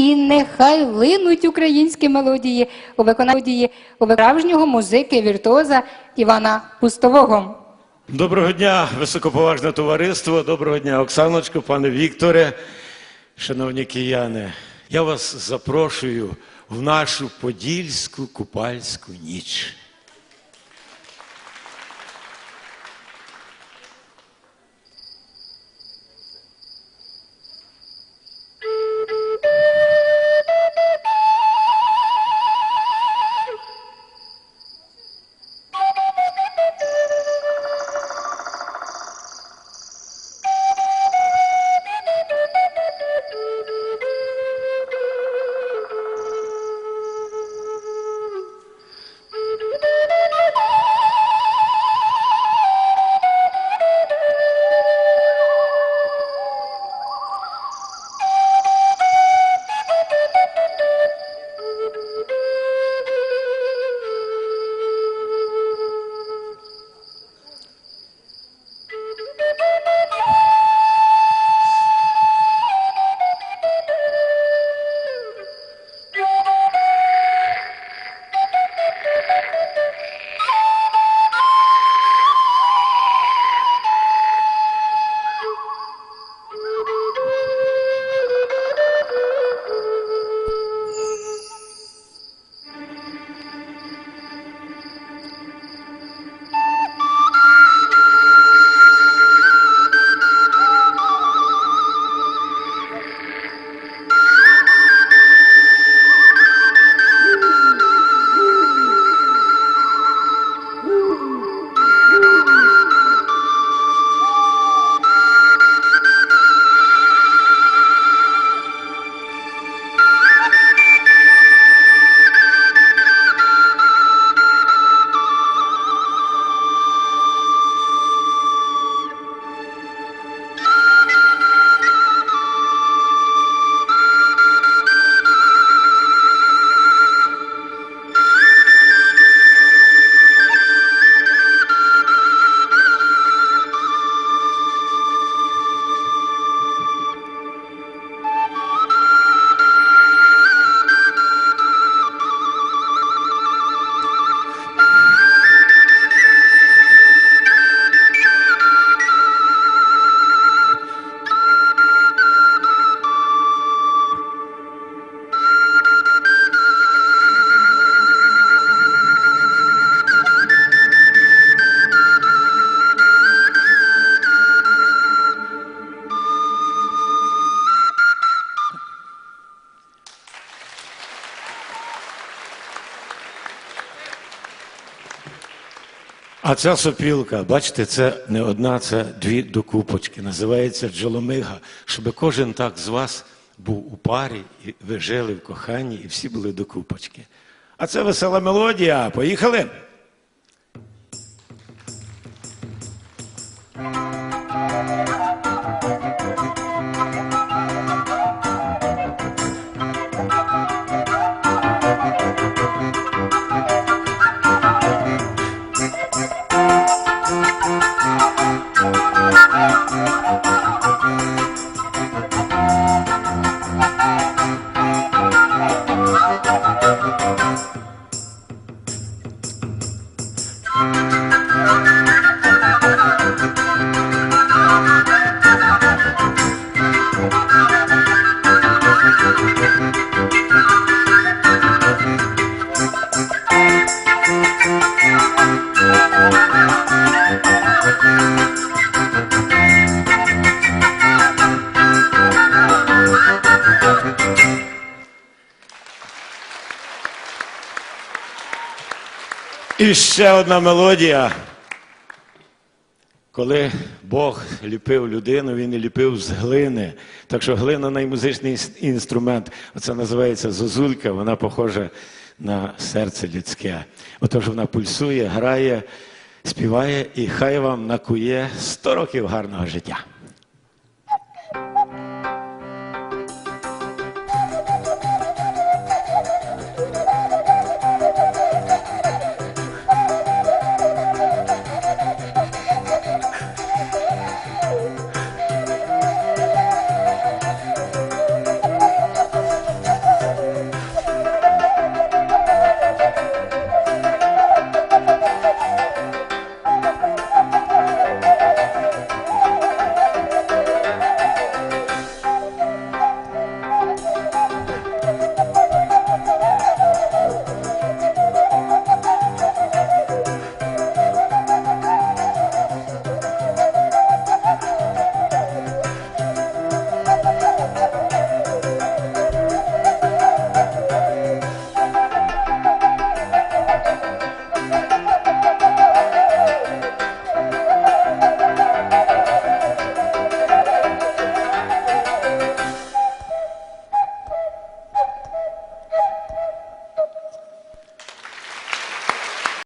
І нехай линуть українські мелодії у виконанні справжнього музики віртуоза Івана Пустового. Доброго дня, високоповажне товариство. Доброго дня, Оксаночко, пане Вікторе, шановні кияни. Я вас запрошую в нашу подільську купальську ніч. А ця сопілка, бачите, це не одна, це дві докупочки. Називається джоломига, щоб кожен так з вас був у парі, і ви жили в коханні, і всі були докупочки. А це весела мелодія. Поїхали! І ще одна мелодія. Коли Бог ліпив людину, він і ліпив з глини. Так що глина наймузичний інс- інструмент. Оце називається зозулька, вона похожа на серце людське. Отож вона пульсує, грає, співає і хай вам накує 100 років гарного життя.